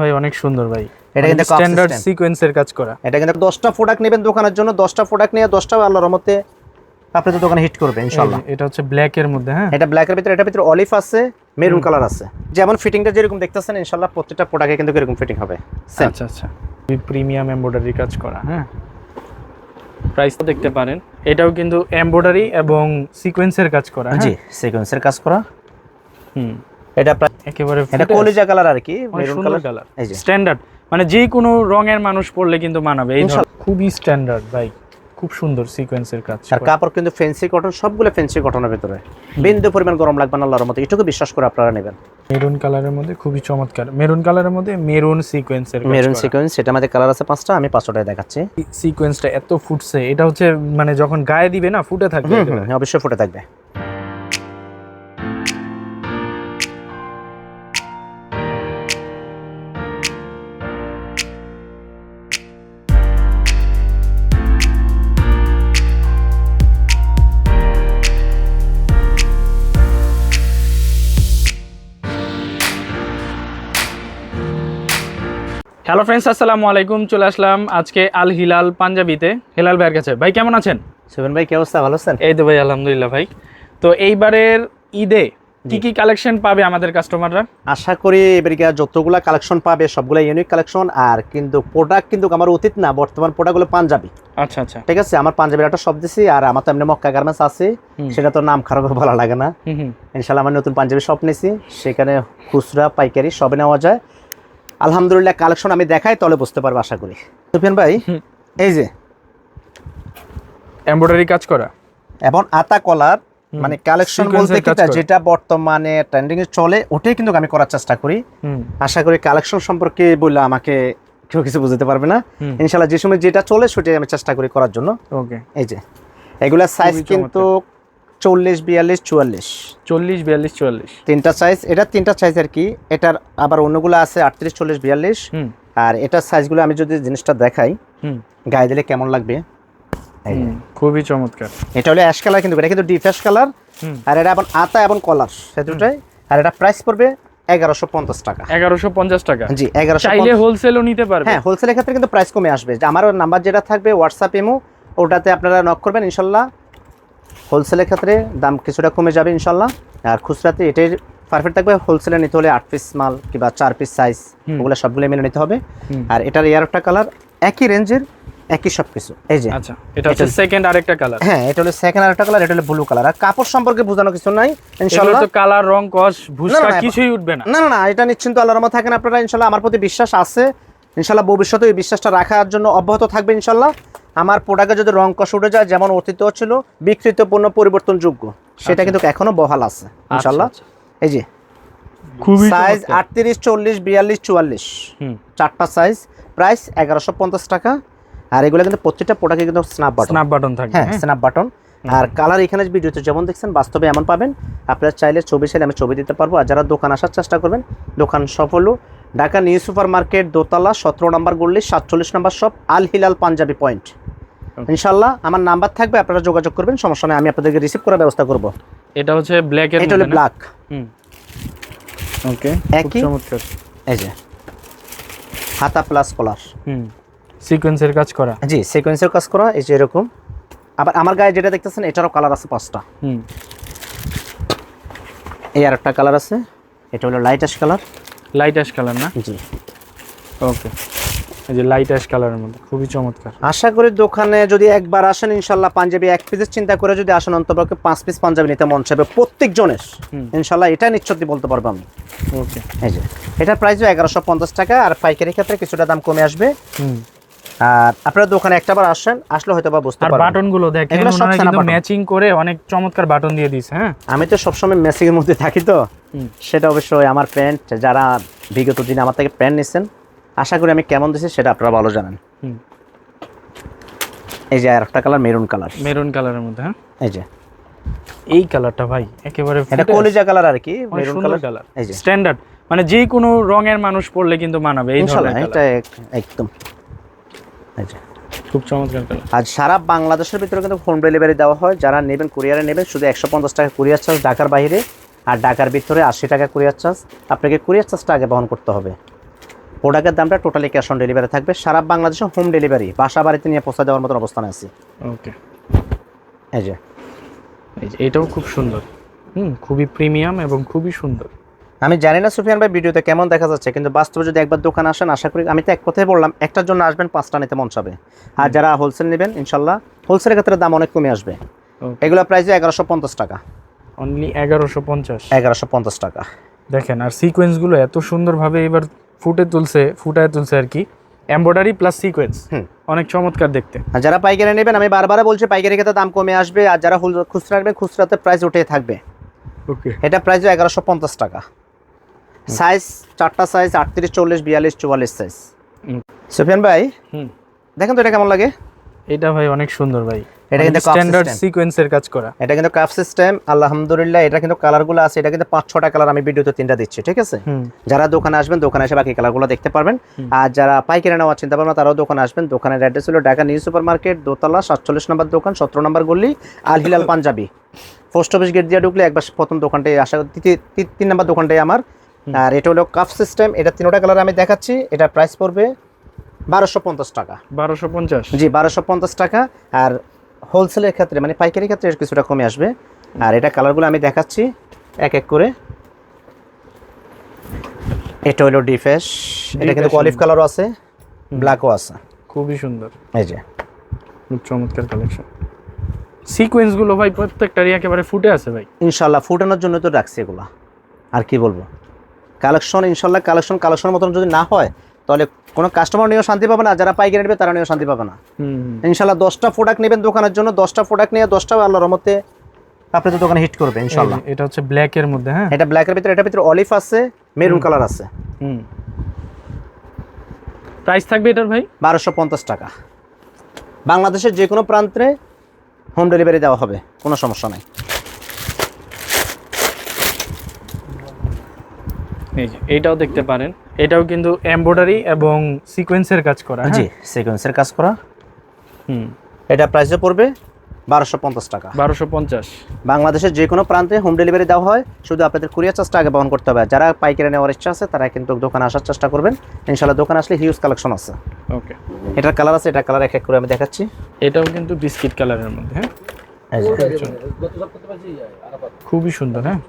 ভাই অনেক সুন্দর ভাই। এটা কিন্তু স্ট্যান্ডার্ড সিকোয়েন্সের কাজ করা। এটা কিন্তু দশটা প্রোডাক্ট নেবেন দোকানের জন্য দশটা প্রোডাক্ট নিয়ে দশটা আল্লাহর রহমতে আপনি তো দোকানে হিট করবে ইনশাল্লাহ এই এটা হচ্ছে ব্ল্যাক এর মধ্যে হ্যাঁ? এটা ব্ল্যাকের ভিতরে এটার ভিতরে অলিভ আছে মেরুন কালার আছে। যেমন ফিটিংটা যেরকম দেখতেছেন ইনশাল্লাহ প্রত্যেকটা প্রোডাক্টে কিন্তু এরকম ফিটিং হবে। আচ্ছা আচ্ছা। প্রিমিয়াম এমব্রয়ডারি কাজ করা হ্যাঁ? প্রাইস তো দেখতে পারেন। এটাও কিন্তু এমব্রয়ডারি এবং সিকোয়েন্সের কাজ করা হ্যাঁ? জি সিকোয়েন্সের কাজ করা। হুম। এটা একেবারে এটা কলিজা কালার আর কি মেরুন কালার কালার এই যে। স্ট্যান্ডার্ড মানে যে কোনো রঙের মানুষ পড়লে কিন্তু মানাবে এই ধর- খুবই স্ট্যান্ডার্ড ভাই। খুব সুন্দর সিকোয়েন্সের কাজ আর কাপড় কিন্তু ফেন্সি কটন সবগুলো ফেন্সি কটনের ভিতরে। বিন্দু পরিমাণ গরম লাগবে না আল্লাহর মতো এটুকু বিশ্বাস করে আপনারা নেবেন। মেরুন কালারের মধ্যে খুবই চমৎকার। মেরুন কালারের মধ্যে মেরুন সিকোয়েন্সের মেরুন সিকোয়েন্স সেটা আমাদের কালার আছে পাঁচটা আমি পাঁচটায় দেখাচ্ছি। সিকোয়েন্সটা এত ফুটছে এটা হচ্ছে মানে যখন গায়ে দিবে না ফুটে থাকবে অবশ্যই ফুটে থাকবে। হ্যালো ফ্রেন্ডস আসসালামু আলাইকুম চলে আসলাম আজকে আল হিলাল পাঞ্জাবিতে। হেলাল ভাইয়ের কাছে। ভাই কেমন আছেন? সুবেন ভাই কি অবস্থা? ভালো আছেন? এই তো ভাই আলহামদুলিল্লাহ ভাই। তো এইবারের ঈদে কি কি কালেকশন পাবে আমাদের কাস্টমাররা আশা করি এবারে যতগুলা কালেকশন পাবে সবগুলা ইউনিক কালেকশন আর কিন্তু প্রোডাক্ট কিন্তু আমার অতীত না বর্তমান প্রোডাক্টগুলো পাঞ্জাবি। আচ্ছা আচ্ছা। ঠিক আছে আমার পাঞ্জাবির একটা সব দিছি আর আমার তো এমনি মক্কা গার্মেন্টস আছে সেটা তো নাম খারাপ ভালো লাগে না। ইনশাল্লাহ আমার নতুন পাঞ্জাবি শপ নিয়েছি সেখানে খুচরা পাইকারি সবে নেওয়া যায়। আলহামদুলিল্লাহ কালেকশন আমি দেখাই তাহলে বুঝতে পারব আশা করি। সুফিয়ান ভাই এই যে এমব্রয়ডারি কাজ করা? এবং আতা কলার মানে কালেকশন বলতে কিটা যেটা বর্তমানে ট্রেন্ডিং এ চলে ওটাই কিন্তু আমি করার চেষ্টা করি। আশা করি কালেকশন সম্পর্কে বললে আমাকে কেউ কিছু বুঝতে পারবে না। হুম। ইনশাল্লাহ যে সময় যেটা চলে সেটাই আমি চেষ্টা করি করার জন্য। ওকে এই যে এগুলা সাইজ কিন্তু চল্লিশ বিয়াল্লিশ চুয়াল্লিশ। চল্লিশ বিয়াল্লিশ চুয়াল্লিশ। তিনটা সাইজ এটা তিনটা সাইজ আর কি? এটার আবার অন্যগুলো আছে আটত্রিশ চল্লিশ বিয়াল্লিশ। আর এটার সাইজগুলো আমি যদি জিনিসটা দেখাই গায়ে দিলে কেমন লাগবে? খুবই চমৎকার। এটা হলো অ্যাশ কালার কিন্তু এটা কিন্তু ডিপ অ্যাশ কালার আর এটা এখন আতা এবং কলার সে দুটাই। আর এটা প্রাইস পড়বে এগারোশো পঞ্চাশ টাকা। এগারোশো পঞ্চাশ টাকা। জি এগারোশো চাইলে হোলসেলও নিতে পারবে। হ্যাঁ হোলসেলের ক্ষেত্রে কিন্তু প্রাইস কমে আসবে। আমার নাম্বার যেটা থাকবে হোয়াটসঅ্যাপ ইমো ওটাতে আপনারা নক করবেন ইনশাল্লাহ। হোলসেলের ক্ষেত্রে দাম কিছুটা কমে যাবে ইনশাল্লাহ। আর খুচরাতে এটাই পারফেক্ট থাকবে হোলসেলে নিতে হলে আট পিস মাল কিংবা চার পিস সাইজ ওগুলো সবগুলো মেনে নিতে হবে। আর এটার এয়ারটা কালার একই রেঞ্জের একই সব কিছু এই যে আচ্ছা এটা হচ্ছে সেকেন্ড আরেকটা কালার হ্যাঁ এটা হলো সেকেন্ড আরেকটা কালার এটা হলো ব্লু কালার আর কাপড় সম্পর্কে বোঝানো কিছু নাই এগুলো ইনশাল্লাহ তো কালার রং কস ভুসকা কিছুই উঠবে না। না না এটা নিশ্চিন্ত আল্লাহর রহমত থাকেন আপনারা ইনশাল্লাহ আমার প্রতি বিশ্বাস আছে। ইনশাল্লাহ ভবিষ্যতে এই বিশ্বাসটা রাখার জন্য অব্যাহত থাকবে ইনশাল্লাহ। আমার প্রোডাক্টে যদি রং কষ উঠে যায় যেমন অতীত ছিল বিকৃত পণ্য পরিবর্তনযোগ্য সেটা আচ্ছা। কিন্তু এখনও বহাল আছে ইনশাল্লাহ। আচ্ছা, এই যে খুবই সাইজ। আটত্রিশ চল্লিশ বিয়াল্লিশ চুয়াল্লিশ। হুম। চারটা সাইজ প্রাইস এগারোশো পঞ্চাশ টাকা। আর এগুলো কিন্তু প্রত্যেকটা প্রোডাক্টে কিন্তু স্ন্যাপ বাটন স্ন্যাপ বাটন থাকবে হ্যাঁ? স্ন্যাপ বাটন আর কালার এখানে ভিডিওতে যেমন দেখছেন বাস্তবে এমন পাবেন। আপনারা চাইলে ছবি চাইলে আমি ছবি দিতে পারব। আর যারা দোকান আসার চেষ্টা করবেন দোকান সফল ঢাকা নিউ সুপার মার্কেট দোতলা সতেরো নম্বর গল্লি সাতচল্লিশ নম্বর শপ আল হিলাল পাঞ্জাবি পয়েন্ট। ইনশাল্লাহ আমার নাম্বার থাকবে আপনারা যোগাযোগ করবেন সমস্যা নেই আমি আপনাদেরকে রিসিভ করার ব্যবস্থা করব। এটা হচ্ছে ব্ল্যাক এর এটা হলো ব্ল্যাক হুম। ওকে একই? চমৎকার। এই যে হাতা প্লাস কলার হুম সিকোয়েন্সের কাজ করা। জি সিকোয়েন্সের কাজ করা এই যে এরকম। আবার আমার গায়ে যেটা দেখতেছেন এটারও কালার আছে পাঁচটা। হুম। এই আর একটা কালার আছে এটা হলো light ash colour light ash colour না? জি। ওকে এই যে লাইট অ্যাশ কালারের মধ্যে খুবই চমৎকার। আশা করি দোকানে যদি একবার আসেন ইনশাল্লাহ পাঞ্জাবি এক পিসের চিন্তা করে যদি আসেন অন্তপক্ষে পাঁচ পিস পাঞ্জাবি নিতে মন চাইবে প্রত্যেক জনের। ইনশাল্লাহ এটা নিশ্চয়ই বলতে পারব আমি। ওকে এই যে এটার প্রাইসও এগারোশো পঞ্চাশ টাকা আর পাইকারি ক্ষেত্রে কিছুটা দাম কমে আসবে। হুম। আর আপনারা দোকানে একটাবার আসেন আসলে হয়তো বা বুঝতে আর পারবেন। বাটনগুলো দেখেন এগুলো সব কিন্তু ম্যাচিং করে অনেক চমৎকার বাটন দিয়ে দিয়েছে হ্যাঁ? আমি তো সবসময় মেসিংয়ের মধ্যে থাকি তো। সেটা অবশ্যই আমার প্যান্ট যারা বিগত দিনে আমার থেকে প্যান্ট নিচ্ছেন আশা করি আমি কেমন দিচ্ছি সেটা আপনারা ভালো জানেন। এই যে আর একটা কালার মেরুন কালার মেরুন কালারের মধ্যে হ্যাঁ? এই যে। এই কালারটা ভাই একেবারে এটা কলিজা কালার আর কি মেরুন কালার কালার এই যে। স্ট্যান্ডার্ড মানে যে কোনো রঙের মানুষ পড়লে কিন্তু মানাবে এই ধরনের এটা একদম। এই যে। খুব চমৎকার আজ সারা বাংলাদেশের ভিতরে কিন্তু হোম ডেলিভারি দেওয়া হয়। যারা নেবেন কুরিয়ারে নেবেন শুধু একশো পঞ্চাশ টাকা কুরিয়ার চার্জ ঢাকার বাইরে আর ঢাকার ভিতরে আশি টাকা কুরিয়ার চার্জ আপনাকে কুরিয়ার চার্জটা আগে বহন করতে হবে। প্রোডাক্টের দামটা টোটালি ক্যাশ অন ডেলিভারি থাকবে। সারা বাংলাদেশে হোম ডেলিভারি বাসা বাড়িতে নিয়ে পৌঁছে দেওয়ার মতন অবস্থানে আছে। ওকে এই যে। এটাও খুব সুন্দর। হুম খুবই প্রিমিয়াম এবং খুবই সুন্দর। আমি জানি না সুফিয়ান ভাই ভিডিওতে কেমন দেখা যাচ্ছে কিন্তু বাস্তবে যদি একবার দোকানে আসেন আশা করি আমি তো এক কথাই বললাম একটার জন্য আসবেন পাঁচটা নিতে মন চাবে। আর যারা হোলসেল নেবেন ইনশাল্লাহ হোলসেলের ক্ষেত্রে দাম অনেক কমে আসবে। এগুলো প্রাইস এগারোশো পঞ্চাশ টাকা। অনলি এগারোশো পঞ্চাশ। এগারোশো পঞ্চাশ টাকা। দেখেন আর সিকোয়েন্সগুলো এত সুন্দরভাবে এবার ফুটে তুলছে ফুটায় তুলছে আর কি। Embroidery plus sequence. অনেক চমৎকার দেখতে। আর যারা পাইকারি নেবেন আমি বারবার বলছি পাইকারি ক্ষেত্রে দাম কমে আসবে আর যারা খুচরা নেবেন খুচরাতে প্রাইস উঠে থাকবে। ওকে এটা প্রাইস এগারোশো পঞ্চাশ টাকা। সাইজ চারটা সাইজ আটত্রিশ চল্লিশ বিয়াল্লিশ চুয়াল্লিশ সাইজ। সুফিয়ান ভাই দেখেন তো এটা কেমন লাগে? এটা ভাই অনেক সুন্দর ভাই। এটা কিন্তু cuff স্ট্যান্ডার্ড সিকোয়েন্সের কাজ করা। এটা কিন্তু কাপ সিস্টেম আলহামদুলিল্লাহ এটা কিন্তু কালারগুলো আছে এটা কিন্তু পাঁচ ছটা কালার আমি ভিডিওতে তিনটা দিচ্ছি ঠিক আছে? যারা দোকানে আসবেন দোকানে এসে বাকি কালারগুলো দেখতে পারবেন। আর যারা পাইকারি নেওয়ার চিন্তা ভাবনা তারাও দোকানে আসবেন। দোকানের অ্যাড্রেস হলো ঢাকা নিউ সুপার মার্কেট দোতলা সাতচল্লিশ নম্বর দোকান সতেরো নম্বর গল্লি Al Hilal Panjabi. Post office gate দিয়ে ঢুকলে একবার প্রথম দোকানটাই আসা তিন নম্বর দোকানটাই আমার। আর এটা হলো কাপ সিস্টেম এটা তিনোটা কালার আমি দেখাচ্ছি এটা প্রাইস পড়বে বারোশো পঞ্চাশ টাকা। বারোশো পঞ্চাশ? জি বারোশো পঞ্চাশ টাকা। আর হোলসেলের ক্ষেত্রে মানে পাইকারি ক্ষেত্রে কিছুটা কমে আসবে। আর এটা কালারগুলো আমি দেখাচ্ছি এক এক করে। এটা হলো ডিফেস এটা কিন্তু অলিভ কালারও আছে ব্ল্যাকও আছে। খুবই সুন্দর। এই যে। চমৎকার কালেকশন সিকোয়েন্সগুলো ভাই প্রত্যেকটারই একেবারে ফুটে আছে ভাই। ইনশাল্লাহ ফুটানোর জন্য তো রাখছি এগুলা। আর কি বলব? কালেকশন ইনশাল্লাহ কালেকশন কালেকশনের মতন যদি না হয় তাহলে কোনো কাস্টমার নিয়েও শান্তি পাবে না যারা পাইকারি নেবে তারা নিয়েও শান্তি পাবে না। ইনশাল্লাহ দশটা প্রোডাক্ট নেবেন দোকানের জন্য দশটা প্রোডাক্ট নিয়ে দশটা আল্লাহর রহমতে তো দোকানে হিট করবে ইনশাল্লাহ। এটা হচ্ছে ব্ল্যাক এর মধ্যে হ্যাঁ? এটা ব্ল্যাকের ভিতরে এটার ভিতরে অলিভ আছে মেরুন কালার আছে। হুম। প্রাইস থাকবে এটার ভাই? বারোশো পঞ্চাশ টাকা। বাংলাদেশের যে কোনো প্রান্তে হোম ডেলিভারি দেওয়া হবে কোনো সমস্যা নাই। এই যে এইটাও দেখতে পারেন। এটাও কিন্তু এমব্রয়ডারি এবং সিকোয়েন্সের কাজ করা হ্যাঁ? জি সিকোয়েন্সের কাজ করা। হুম। এটা প্রাইসে পড়বে বারোশো পঞ্চাশ টাকা। বারোশো পঞ্চাশ। বাংলাদেশের যে কোনো প্রান্তে হোম ডেলিভারি দেওয়া হয় শুধু আপনাদের কুরিয়ার চার্জটা আগে বহন করতে হবে। যারা পাইকারি নেওয়ার ইচ্ছা আছে তারা কিন্তু দোকানে আসার চেষ্টা করবেন। ইনশাল্লাহ দোকানে আসলে হিউজ কালেকশন আছে। ওকে এটার কালার আছে এটা কালার এক এক করে আমি দেখাচ্ছি। এটাও কিন্তু বিস্কিট কালারের মধ্যে হ্যাঁ? খুবই সুন্দর হ্যাঁ?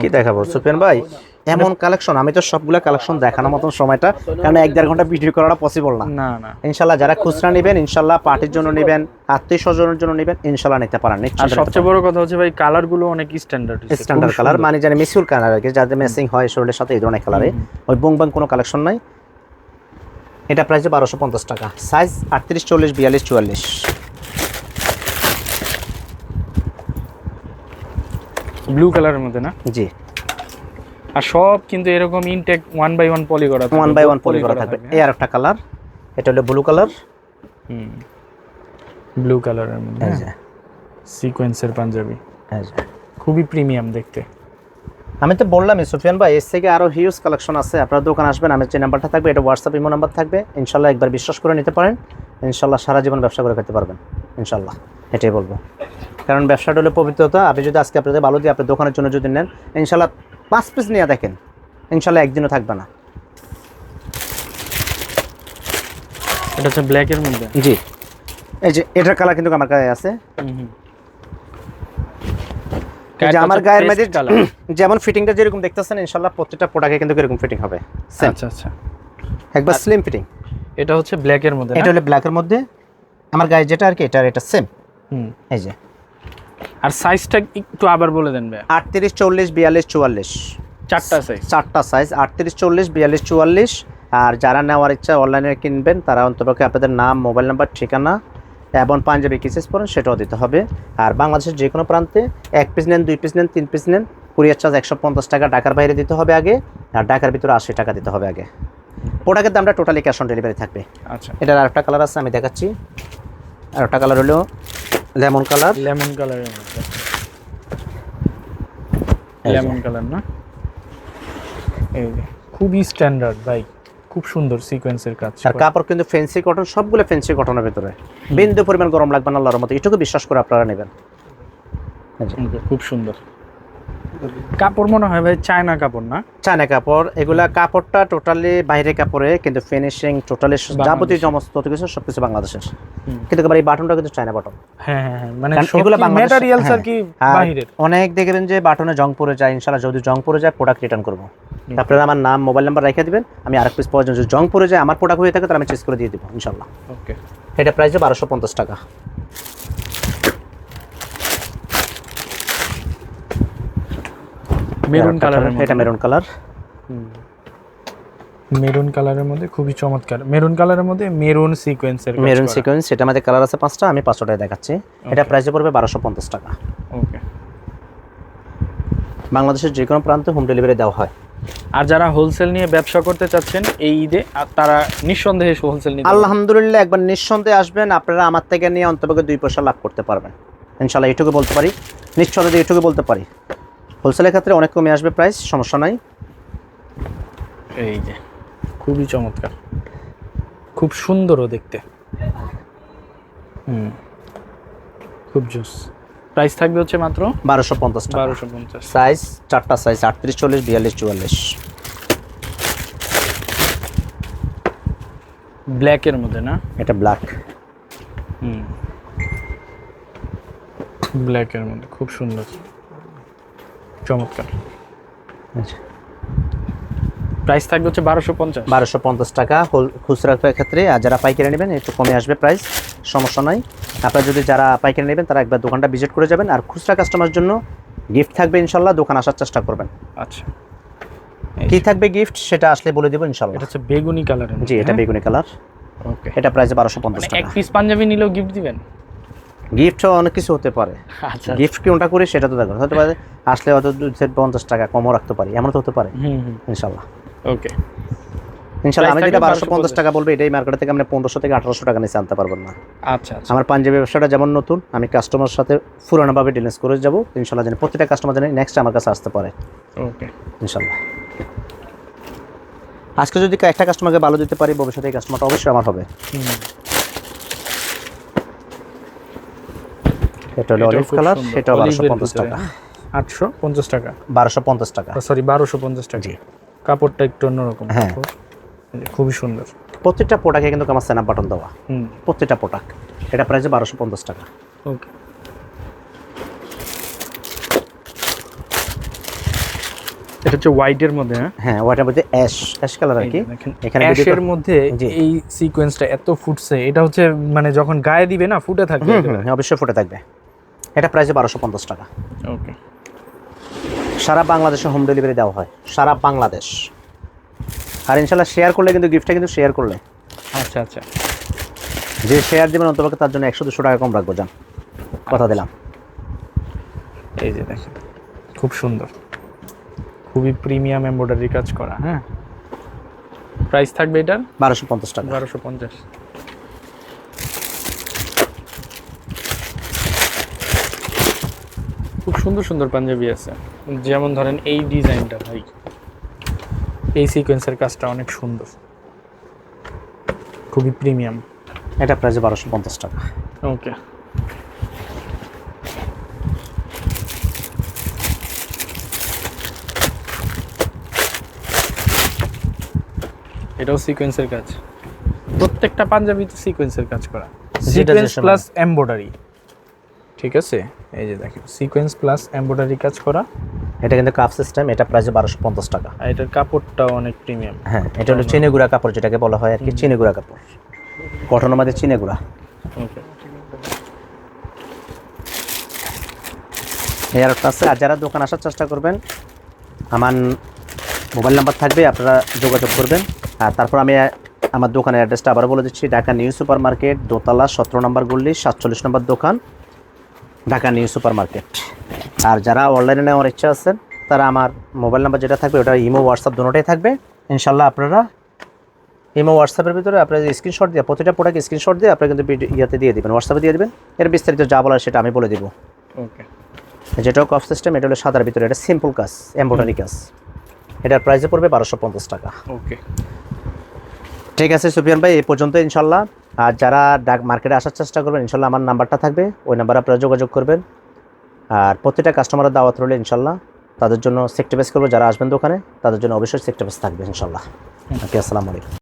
কি দেখাবো? সুফিয়ান ভাই এমন কালেকশন আমি তো সবগুলো কালেকশন দেখানোর মতন সময়টা কারণ এক দেড় ঘণ্টা ভিডিও করাটা পসিবল না। না না। ইনশাল্লাহ যারা খুচরা নেবেন ইনশাল্লাহ পার্টির জন্য নেবেন আত্মীয় স্বজনের জন্য নেবেন ইনশাল্লাহ নিতে পারেন সবচেয়ে বড় কথা হচ্ছে ভাই কালারগুলো অনেক স্ট্যান্ডার্ড স্ট্যান্ডার্ড কালার মানে জানি মিসিউর কালার আর কি যাদের ম্যাচিং হয় শরীরের সাথে এই ধরনের কালারে ওই বং বাং কোনো কালেকশন নাই। এটা প্রাইস বারোশো পঞ্চাশ টাকা। সাইজ আটত্রিশ চল্লিশ বিয়াল্লিশ চুয়াল্লিশ। ব্লু কালারের মধ্যে না? জি। আর সব কিন্তু এরকম intact one by one poly করা ওয়ান বাই ওয়ান পলি করা থাকবে। এই আর একটা কালার এটা হলো ব্লু কালার হুম। ব্লু কালারের মধ্যে সিকোয়েন্সের পাঞ্জাবি। এই যে। খুবই প্রিমিয়াম দেখতে। আমি তো বললামই সুফিয়ান ভাই এর থেকে আরও হিউজ কালেকশন আছে। আপনার দোকান আসবেন আমার যে নাম্বারটা থাকবে এটা হোয়াটসঅ্যাপ ইমো নাম্বার থাকবে। ইনশাল্লাহ একবার বিশ্বাস করে নিতে পারেন। ইনশাল্লাহ সারা জীবন ব্যবসা করে খেতে পারবেন। ইনশাল্লাহ এটাই বলব। কারণ ব্যবসাটা হলো পবিত্রতা। আপনি যদি আজকে আপনাদের ভালো দিয়ে আপনার দোকানের জন্য যদি নেন ইনশাল্লাহ পাঁচ পিস নিয়ে দেখেন। ইনশাল্লাহ একদিনও থাকবে না। এটা হচ্ছে ব্ল্যাকের মধ্যে? জি। এই যে এটার কালার কিন্তু আমার গায়ে আছে। যে আমার গায়ের মধ্যে যেমন ফিটিংটা যেরকম দেখতেছেন ইনশাল্লাহ প্রত্যেকটা প্রোডাক্টে কিন্তু এরকম ফিটিং হবে। আচ্ছা আচ্ছা। একবার স্লিম ফিটিং এটা হচ্ছে ব্ল্যাকের মধ্যে এটা হলো ব্ল্যাকের মধ্যে। আমার গায়ে যেটা আর কি এটা আর এটা সেম হুম। এই যে। আর সাইজটা একটু আবার বলে দেন ভাই আটত্রিশ চল্লিশ বিয়াল্লিশ চুয়াল্লিশ। চারটা সাইজ চারটা সাইজ আটত্রিশ চল্লিশ বিয়াল্লিশ চুয়াল্লিশ। আর যারা নেওয়ার ইচ্ছা অনলাইনে কিনবেন তারা অন্তপক্ষে আপনাদের নাম মোবাইল নাম্বার ঠিকানা এবং পাঞ্জাবি কিসেস পড়েন সেটাও দিতে হবে। আর বাংলাদেশের যে কোনো প্রান্তে এক পিস নেন দুই পিস নেন তিন পিস নেন কুরিয়ার চার্জ একশো পঞ্চাশ টাকা ঢাকার বাইরে দিতে হবে আগে। আর ঢাকার ভিতরে আশি টাকা দিতে হবে আগে। প্রোডাক্টের দামটা টোটালি ক্যাশ অন ডেলিভারি থাকবে। আচ্ছা। এটার আরেকটা কালার আছে আমি দেখাচ্ছি। আরেকটা কালার হলো লেমন কালার লেমন কালারের মধ্যে। লেমন কালার না? এই খুবই স্ট্যান্ডার্ড বাইক খুব সুন্দর সিকোয়েন্সের কাজ আর কাপড় কিন্তু ফেন্সি কটন সবগুলো ফেন্সি কটনের ভিতরে। বিন্দু পরিমাণ গরম লাগবে না আল্লাহর মতো এটুকু বিশ্বাস করে আপনারা নেবেন। খুব সুন্দর। কাপড় মনে হয় ভাই চায়না কাপড় না? চায়না কাপড় এগুলা কাপড়টা টোটালি বাইরে কাপড়ে কিন্তু ফিনিশিং টোটালি যাবতীয় সমস্ত কিছু সবকিছু বাংলাদেশের। কিন্তু এই বাটনটা কিন্তু চায়না বাটন হ্যাঁ হ্যাঁ হ্যাঁ মানে এগুলা ম্যাটেরিয়ালস আর হ্যাঁ। কি আর বাহিরের অনেক দেখবেন যে বাটনে জং পড়ে যায় ইনশাল্লাহ যদি জং পড়ে যায় প্রোডাক্ট রিটার্ন করব। আপনারা আমার নাম মোবাইল নাম্বার রেখে দিবেন আমি আরেক পিস প্রয়োজন যদি জং পড়ে যায় আমার প্রোডাক্ট হয়ে থাকে তাহলে আমি চেঞ্জ করে দিয়ে দেবো ইনশাল্লাহ ওকে এটা প্রাইস বারোশো পঞ্চাশ টাকা। মেরুন কালার এটা মেরুন কালার। মেরুন কালারের মধ্যে খুবই চমৎকার। মেরুন কালারের মধ্যে মেরুন সিকোয়েন্সের মেরুন সিকোয়েন্স এটা আমাদের কালার আছে পাঁচটা আমি পাঁচশোটায় দেখাচ্ছি। এটা প্রাইসে পড়বে বারোশো পঞ্চাশ টাকা। ওকে বাংলাদেশের যে কোনো প্রান্তে হোম ডেলিভারি দেওয়া হয়। আর যারা হোলসেল নিয়ে ব্যবসা করতে চাচ্ছেন এই ঈদে তারা নিঃসন্দেহে হোলসেল নিয়ে। আলহামদুলিল্লাহ একবার নিঃসন্দেহে আসবেন আপনারা আমার থেকে নিয়ে অন্তপক্ষে দুই পয়সা লাভ করতে পারবেন। ইনশাল্লাহ এইটুকু বলতে পারি। নিঃসন্দেহে এইটুকু বলতে পারি। হোলসেলের ক্ষেত্রে অনেক কমে আসবে প্রাইস সমস্যা নাই। এই যে খুবই চমৎকার। খুব সুন্দরও দেখতে। হুম খুব জোস। প্রাইস থাকবে হচ্ছে মাত্র বারোশো পঞ্চাশ বারোশো পঞ্চাশ। সাইজ চারটা সাইজ আটত্রিশ চল্লিশ বিয়াল্লিশ চুয়াল্লিশ। ব্ল্যাকের মধ্যে না? এটা ব্ল্যাক হুম। ব্ল্যাকের মধ্যে খুব সুন্দর। চমৎকার। প্রাইস থাকবে হচ্ছে বারোশো পঞ্চাশ। বারোশো পঞ্চাশ টাকা খুচরা ক্ষেত্রে আর যারা পাইকারি নেবেন একটু কমে আসবে প্রাইস সমস্যা নাই। আপনারা যদি যারা পাইকারি নেবেন তারা একবার দোকানটা ভিজিট করে যাবেন আর খুচরা কাস্টমারের জন্য গিফট থাকবে ইনশাল্লাহ দোকান আসার চেষ্টা করবেন। আচ্ছা। কি থাকবে গিফট সেটা আসলে বলে দেবো ইনশাল্লাহ। এটা হচ্ছে বেগুনি কালারের জি এটা বেগুনি কালার ওকে এটা প্রাইসে বারোশো পঞ্চাশ মানে এক টাকা পিস পাঞ্জাবি নিলেও গিফট দিবেন? গিফট অনেক কিছু হতে পারে। আচ্ছা গিফট কোনটা করি সেটা তো দেখবেন। হতে পারে আসলে হয়তো সেট পঞ্চাশ টাকা কমও রাখতে পারি এমন তো হতে পারে। ইনশাল্লাহ। ওকে। ইনশাল্লাহ আমি যেটা বারোশো পঞ্চাশ 1250 টাকা বলব এটাই মার্কেট থেকে আমরা পনেরোশো থেকে আঠারোশো টাকা নিচে আনতে পারবেন না। আচ্ছা আচ্ছা। আমার পাঞ্জাবি ব্যবসাটা যেমন নতুন আমি কাস্টমার সাথে পুরানোভাবে ডিলেন্স করে যাব। ইনশাল্লাহ জানি প্রত্যেকটা কাস্টমার জানি নেক্সট আমার কাছে আসতে পারে। ওকে। ইনশাল্লাহ। আজকে যদি একটা কাস্টমারকে ভালো দিতে পারি ভবিষ্যতে এই কাস্টমারটা অবশ্যই আমার হবে। এটা হলো অলিভ কালার সেটা বারোশো পঞ্চাশ টাকা। আটশো পঞ্চাশ টাকা। বারোশো পঞ্চাশ টাকা। সরি বারোশো পঞ্চাশ টাকা। জি। কাপড়টা একটু অন্যরকম। হ্যাঁ। খুবই সুন্দর। প্রত্যেকটা প্রোডাক্টে কিন্তু আমার সেনাপ বাটন দেওয়া। হুম। প্রত্যেকটা প্রোডাক্ট এটা প্রাইসে বারোশো পঞ্চাশ টাকা। ওকে এটা হচ্ছে হোয়াইটের মধ্যে হ্যাঁ? হ্যাঁ মধ্যে অ্যাশ অ্যাশ কালার আর কি। এখানে অ্যাশের মধ্যে। এই সিকোয়েন্সটা এত ফুটছে। এটা হচ্ছে মানে যখন গায়ে দিবে না ফুটে থাকবে অবশ্যই ফুটে থাকবে। এটা প্রাইসে বারোশো পঞ্চাশ টাকা। ওকে সারা বাংলাদেশে হোম ডেলিভারি দেওয়া হয়। সারা বাংলাদেশ। আর ইনশাল্লাহ শেয়ার করলে কিন্তু গিফটটা কিন্তু শেয়ার করলে। আচ্ছা আচ্ছা। যে শেয়ার দেবেন অন্তপক্ষে তার জন্য একশো দুশো টাকা কম রাখব যান কথা দিলাম। এই যে দেখেন খুব সুন্দর। খুবই প্রিমিয়াম এমব্রয়ডারি কাজ করা হ্যাঁ? প্রাইস থাকবে এটার? বারোশো পঞ্চাশ টাকা। বারোশো পঞ্চাশ। সুন্দর সুন্দর পাঞ্জাবি আছে। যেমন ধরেন এই ডিজাইনটা ভাই। এই সিকোয়েন্সের কাজটা অনেক সুন্দর। খুবই প্রিমিয়াম এটা প্রাইসে বারোশো পঞ্চাশ টাকা। ওকে এটাও সিকোয়েন্সের কাজ। প্রত্যেকটা পাঞ্জাবিতে সিকোয়েন্সের কাজ করা। সিকোয়েন্স প্লাস এমব্রয়ডারি ঠিক আছে? এই যে দেখেন সিকোয়েন্স প্লাস এমব্রয়ডারি কাজ করা। এটা কিন্তু কাপ সিস্টেম এটা প্রাইসে বারোশো পঞ্চাশ টাকা। আর এটার কাপড়টা অনেক প্রিমিয়াম হ্যাঁ এটা হলো চিনে গুঁড়া কাপড় যেটাকে বলা হয় আর কি চিনে গুঁড়া কাপড়। কটনের মধ্যে চিনে গুঁড়া আছে আর যারা দোকান আসার চেষ্টা করবেন আমার মোবাইল নাম্বার থাকবে আপনারা যোগাযোগ করবেন। আর তারপর আমি আমার দোকানের অ্যাড্রেসটা আবার বলে দিচ্ছি ঢাকা নিউ সুপার মার্কেট দোতলা সতেরো নম্বর গল্লি সাতচল্লিশ নম্বর দোকান। ঢাকা নিউ সুপার মার্কেট আর যারা অনলাইনে নেওয়ার ইচ্ছা আছেন তারা আমার মোবাইল নাম্বার যেটা থাকবে ওটা ইমো হোয়াটসঅ্যাপ দুটোটাই থাকবে। ইনশাল্লাহ আপনারা ইমো হোয়াটসঅ্যাপের ভিতরে আপনারা স্ক্রিনশট দিয়ে প্রতিটা প্রোডাক্ট স্ক্রিনশট দিয়ে আপনারা কিন্তু ভিডিও ইয়াতে দিয়ে দেবেন হোয়াটসঅ্যাপে দিয়ে দেবেন। এর বিস্তারিত যা বলার সেটা আমি বলে দিব। ওকে যেটাও কফ সিস্টেম এটা হলো সাদার ভিতরে এটা সিম্পল কাজ এমব্রয়ডারি কাজ। এটার প্রাইসে পড়বে বারোশো পঞ্চাশ টাকা। ওকে ঠিক আছে সুফিয়ান ভাই এই পর্যন্ত ইনশাল্লাহ আর যারা ডাক মার্কেটে আসার চেষ্টা করবেন, ইনশাল্লাহ আমার নাম্বারটা থাকবে, ওই নাম্বারে আপনারা যোগাযোগ করবেন। আর প্রতিটা কাস্টমারের দাওয়াত রইলে ইনশাল্লাহ তাদের জন্য সেক্টেবেস করব, যারা আসবেন দোকানে, তাদের জন্য অবশ্যই সেক্টেবেস থাকবে ইনশাল্লাহ। ওকে, আসসালামু আলাইকুম।